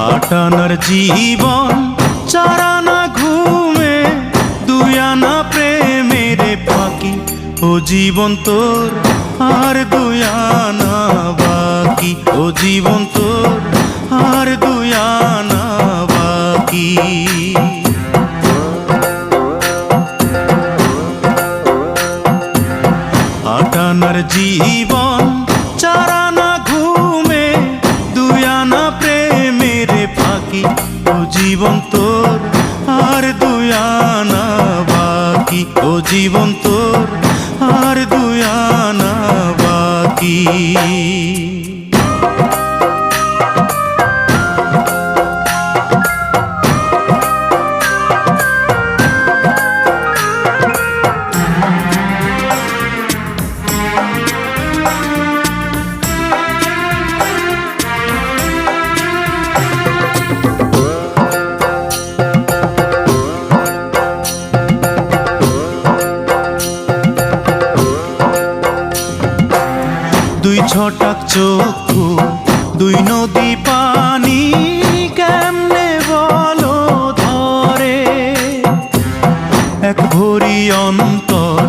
আটানার জীবন চারানা ঘুমে, দুয়ানা প্রেমের ফাঁকি। ও জীবন তোর আর দুয়ানা বাকি। ও জীবন তোর আর দুয়ানা বাকি। আটানার জীবন ফাঁকি ও জীবন তোর আর দুয়ানা বাকি। ও জীবন তোর আর দুয়ানা বাকি। ছটাক চক্ষু, দুই নদী পানি, কেমনে বলো ধরে? এক ভরি অন্তর,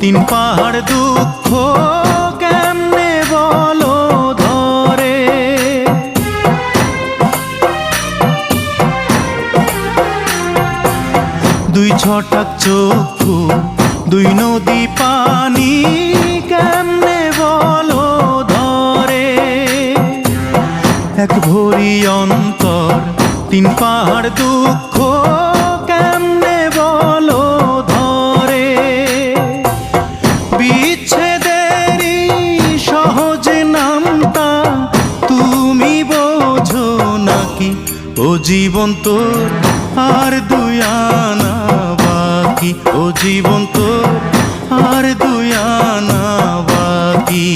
তিন পাহাড় দুঃখ, কেমনে বলো ধরে? দুই ছটাক চক্ষু, দুই নদী পানি অন্তর তিন পাহাড় দুঃখ, কেমনে বলো ধরে? বিচ্ছেদেরই সহজ নামটা তুমি বোঝো নাকি? ও জীবন তোর আর দুয়ানা বাকি। ও জীবন তোর আর দুয়ানা বাকি।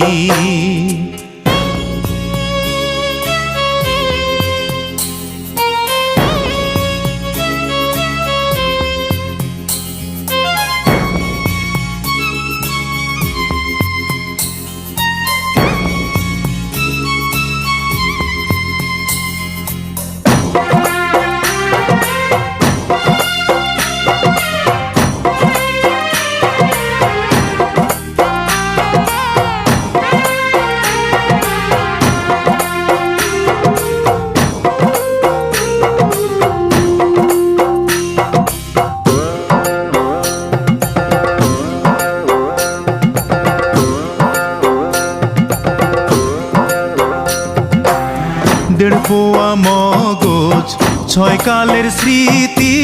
মগজ ছয় কালের স্মৃতি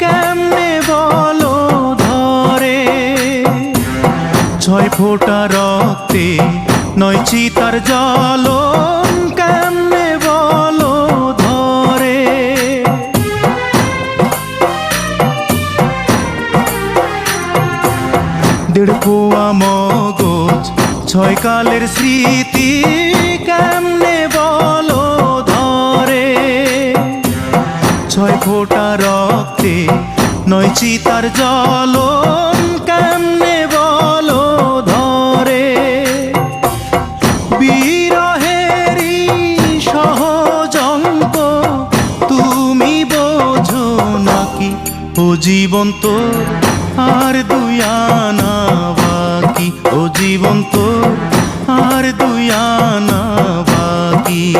কেমনে বলো ধরে? ছয় ফোঁটা রক্তে নয় চিতার জল কেমনে বলো ধরে? দেড় পোয়া মগজ ছয় কালের স্মৃতি কেমনে ছয় ফোঁটা রক্তে নয় চিতার জল কেমনে বলো ধরে? বিরহেরই সহজ তুমি বোঝো নাকি? ও জীবন তোর আর দুয়ানা বাকি। ও জীবন তোর আর দুয়ানা বাকি।